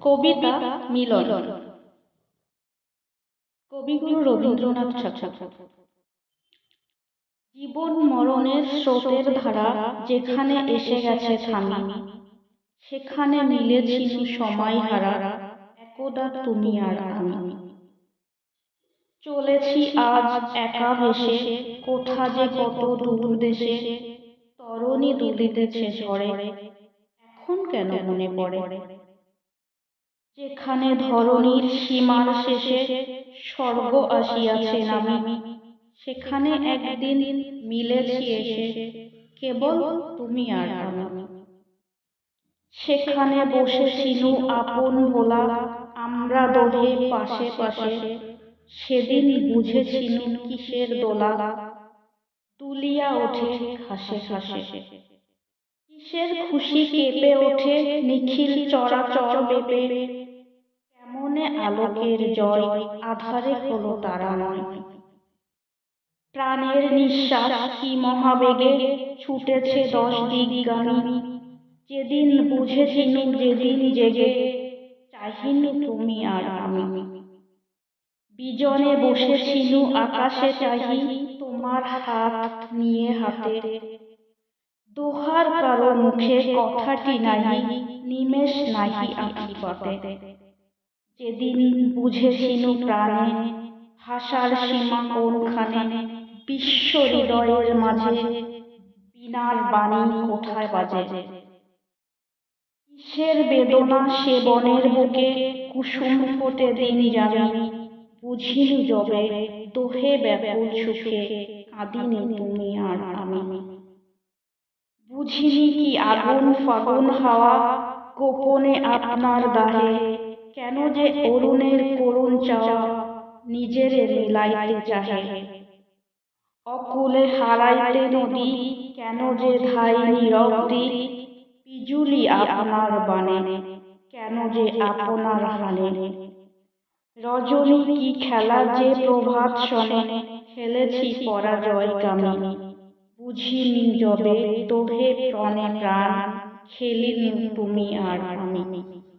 কবিতা মিলন। কবিগুরু রবীন্দ্রনাথ ঠাকুর। জীবন মরণের স্রোতের ধারা যেখানে এসে গেছে থামি সেখানে মিলেছিল সময় হারা একদা তুমি আর আমি। চলেছি আজ একা ভেসে কোথা যে কত দূর দেশে তরণী দুলিতেছে ঝড়ে এখন কেন মনে পড়ে? যেখানে ধরণীর সীমার শেষে স্বর্গ আসিয়াছে নামি। সেখানে একদিন মিলেছি এসে, কেবল তুমি আর আমি। সেখানে বসে বসেছিলু আপন ভোলা, আমরা দোহে পাশে পাশে। সেদিন বুঝেছিলু কিসের দোলা, তুলিয়া ওঠে হাসে ঘাসে। কিসের খুশি কেঁপে ওঠে নিখিল চরাচর বেপে। কেমনে আলোকের জয় আধারে হলো তারাময়। প্রাণের নিঃশ্বাস কি মহাবেগে ছুটেছে দশ দিকগামী। যেদিন বুঝেছিনু যেদিন জেগে, চাহিনু তুমি আর আমি। বিজনে বসেছিনু আকাশে চাহি, তোমার হাত নিয়ে হাতে। দোহার কারও মুখে কথাটি নাহি, নিমেষ নাহি আঁখি পাতে যেদিন বুঝেছিনু প্রাণে ভাষার সীমা কোনখানে, বিশ্ব হৃদয়ের মাঝে, বিনার বাণী কোথায় বাজে? কিসের বেদনা সে বনের বুকে, কুসুম ফোটে দিন জানি বুঝিনি যবে দোহে ব্যাকুল সুখে, কাঁদিনি তুমি আর আমি। বুঝিনি কি আগুন, ফাগুন হাওয়া, গোপনে আপনার দাহে কেন যে অরুণের করুণ চাওয়া নিজের মিলাইতে চাহে অকুলে হারাইতে নদী কেন যে ধাই নীরব দিক? পিজুলি আপনার বানে কেন যে আপনার হানে? রজনী কি খেলা যে প্রভাত শনে? খেলেছি পরাজয় কামি। বুঝিনি যবে তোহে প্রণে প্রাণ, খেলিনি তুমি আর আমি।